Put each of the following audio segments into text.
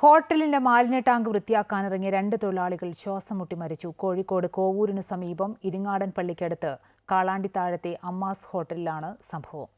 ഹോട്ടലിന്റെ മാലിന്യ ടാങ്ക് വൃത്തിയാക്കാനിറങ്ങിയ രണ്ട് തൊഴിലാളികൾ ശ്വാസം മുട്ടി മരിച്ചു. കോഴിക്കോട് കോവൂരിന് സമീപം ഇരിങ്ങാടൻ പള്ളിക്കടുത്ത് കാളാണ്ടിത്താഴത്തെ അമ്മാസ് ഹോട്ടലിലാണ് സംഭവം.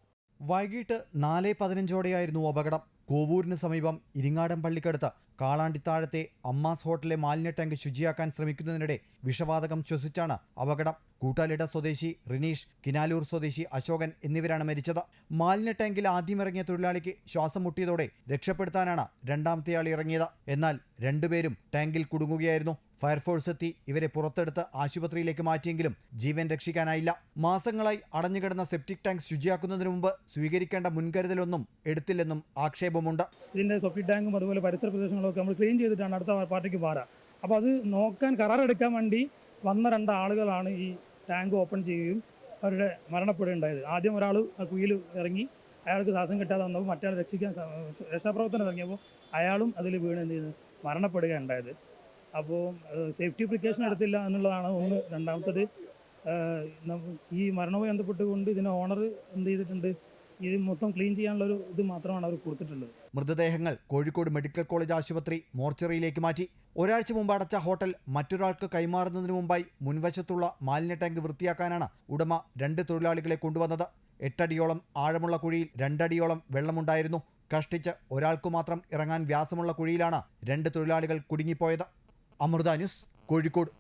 വൈകിട്ട് നാല് പതിനഞ്ചോടെയായിരുന്നു അപകടം. കോവൂരിന് സമീപം ഇരിങ്ങാടൻ പള്ളിക്കടുത്ത് കാളാണ്ടിത്താഴത്തെ അമ്മാസ് ഹോട്ടലിലെ മാലിന്യ ടാങ്ക് ശുചിയാക്കാൻ ശ്രമിക്കുന്നതിനിടെ വിഷവാതകം ശ്വസിച്ചാണ് അപകടം. കൂട്ടാലിട സ്വദേശി റിനീഷ് കിനാലൂർ സ്വദേശി അശോകൻ എന്നിവരാണ് മരിച്ചത്. മാലിന്യ ടാങ്കിൽ ആദ്യം ഇറങ്ങിയ തൊഴിലാളിക്ക് ശ്വാസം മുട്ടിയതോടെ രക്ഷപ്പെടുത്താനാണ് രണ്ടാമത്തെയാൾ ഇറങ്ങിയത്. എന്നാൽ രണ്ടുപേരും ടാങ്കിൽ കുടുങ്ങുകയായിരുന്നു. ഫയർഫോഴ്സ് എത്തി ഇവരെ പുറത്തെടുത്ത് ആശുപത്രിയിലേക്ക് മാറ്റിയെങ്കിലും ജീവൻ രക്ഷിക്കാനായില്ല. മാസങ്ങളായി അടഞ്ഞുകിടന്ന സെപ്റ്റിക് ടാങ്ക് ശുചിയാക്കുന്നതിന് മുമ്പ് സ്വീകരിക്കേണ്ട മുൻകരുതലൊന്നും എടുത്തില്ലെന്നും ആക്ഷേപമുണ്ട് ഇതിന്റെ സൊഫി ടാങ്കും അതുപോലെ പരിസര പ്രദേശങ്ങളൊക്കെ നമ്മൾ ക്ലീൻ ചെയ്തിട്ടാണ് അടുത്ത പാർട്ടിക്ക് പാടുക അപ്പോൾ അത് നോക്കാൻ കരാറെടുക്കാൻ വേണ്ടി വന്ന രണ്ടാളുകളാണ് ഈ ടാങ്ക് ഓപ്പൺ ചെയ്യുകയും അവരുടെ മരണപ്പെടുകയുണ്ടായത് ആദ്യം ഒരാൾ കുയിൽ ഇറങ്ങി അയാൾക്ക് ശ്വാസം കിട്ടാതെ വന്നപ്പോൾ മറ്റേ രക്ഷിക്കാൻ രക്ഷാപ്രവർത്തനം ഇറങ്ങിയപ്പോൾ അയാളും അതിൽ വീണ് എന്ത് ചെയ്തു മരണപ്പെടുകയുണ്ടായത് അപ്പോൾ സേഫ്റ്റി പ്രിക്കോഷൻ എടുത്തില്ല എന്നുള്ളതാണ് ഒന്ന് രണ്ടാമത്തത്. ഈ മരണവുമായി ബന്ധപ്പെട്ടുകൊണ്ട് ഇതിന് ഓണർ എന്ത് ചെയ്തിട്ടുണ്ട്? ഇത് മൊത്തം ക്ലീൻ ചെയ്യാനുള്ള ഒരു ഇത് മാത്രമാണ് അവർ കൊടുത്തിട്ടുള്ളത്. മൃതദേഹങ്ങൾ കോഴിക്കോട് മെഡിക്കൽ കോളേജ് ആശുപത്രി മോർച്ചറിയിലേക്ക് മാറ്റി. ഒരാഴ്ച മുമ്പ് അടച്ച ഹോട്ടൽ മറ്റൊരാൾക്ക് കൈമാറുന്നതിന് മുമ്പായി മുൻവശത്തുള്ള മാലിന്യ ടാങ്ക് വൃത്തിയാക്കാനാണ് ഉടമ രണ്ട് തൊഴിലാളികളെ കൊണ്ടുവന്നത്. എട്ടടിയോളം ആഴമുള്ള കുഴിയിൽ രണ്ടടിയോളം വെള്ളമുണ്ടായിരുന്നു. കഷ്ടിച്ച് ഒരാൾക്കു മാത്രം ഇറങ്ങാൻ വ്യാസമുള്ള കുഴിയിലാണ് രണ്ട് തൊഴിലാളികൾ കുടുങ്ങിപ്പോയത്. അമൃത ന്യൂസ് കോഴിക്കോട്.